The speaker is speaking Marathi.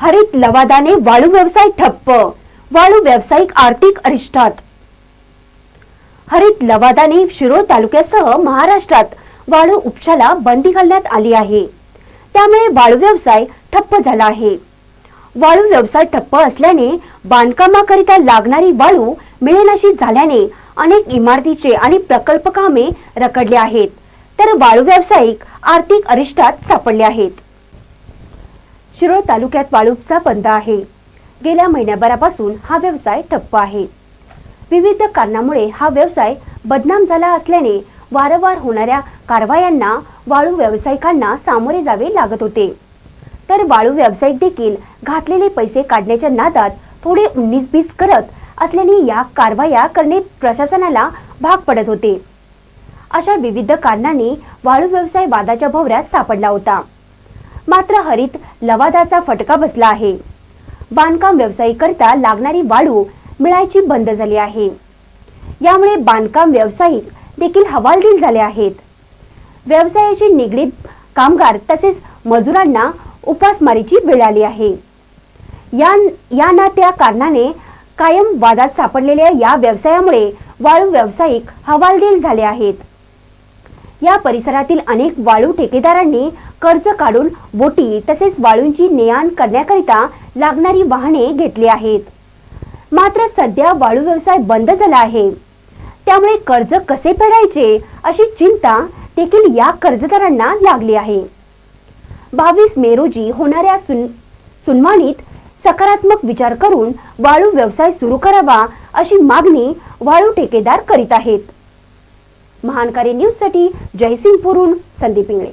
हरित लवादाने वाळू व्यवसाय ठप्प. वाळू व्यावसायिक आर्थिक अरिष्टात हरित लवादाने शिरोळ तालुक्यासह महाराष्ट्रात वाळू उपशाला बंदी घालण्यात आली आहे. त्यामुळे वाळू व्यवसाय ठप्प झाला आहे. वाळू व्यवसाय ठप्प असल्याने बांधकामाकरिता लागणारी वाळू मिळेनाशी झाल्याने अनेक इमारतीचे आणि प्रकल्प कामे रखडले आहेत. तर वाळू व्यावसायिक आर्थिक अरिष्टात सापडले आहेत. शिरोळ तालुक्यात वाळूचा बंद आहे. गेल्या महिन्याभरापासून हा व्यवसाय ठप्प आहे. विविध कारणामुळे हा व्यवसाय बदनाम झाला असल्याने वारंवार होणाऱ्या कारवायांना वाळू व्यावसायिकांना सामोरे जावे लागत होते. तर वाळू व्यावसायिक देखील घातलेले पैसे काढण्याच्या नादात थोडे उन्नीस बीस करत असल्याने या कारवाया करणे प्रशासनाला भाग पडत होते. अशा विविध कारणांनी वाळू व्यवसाय वादाच्या भोवऱ्यात सापडला होता. मात्र हरित लवादाचा फटका बसला आहे. बांधकाम व्यावसायिकरिता लागणारी वाळू मिळायची बंद झाली आहे. यामुळे बांधकाम व्यावसायिक देखील हवालदिल झाले आहेत. व्यवसायाशी निगडीत कामगार तसेच मजुरांना उपासमारीची वेळ आली आहे. या या ना त्या कारणाने कायम वादात सापडलेल्या या व्यवसायामुळे वाळू व्यावसायिक हवालदिल झाले आहेत. या परिसरातील अनेक वाळू ठेकेदारांनी कर्ज काढून बोटी तसेच वाळूंची नेआण करण्याकरिता लागणारी वाहने घेतली आहेत. मात्र सध्या वाळू व्यवसाय बंद झाला आहे. त्यामुळे कर्ज कसे फेडायचे अशी चिंता देखील या कर्जदारांना लागली आहे. बावीस मे रोजी होणाऱ्या सुन सुनावणीत सकारात्मक विचार करून वाळू व्यवसाय सुरू करावा अशी मागणी वाळू ठेकेदार करीत आहेत. महानकारी न्यूजसाठी जयसिंगपूरहून संदीप इंगळे.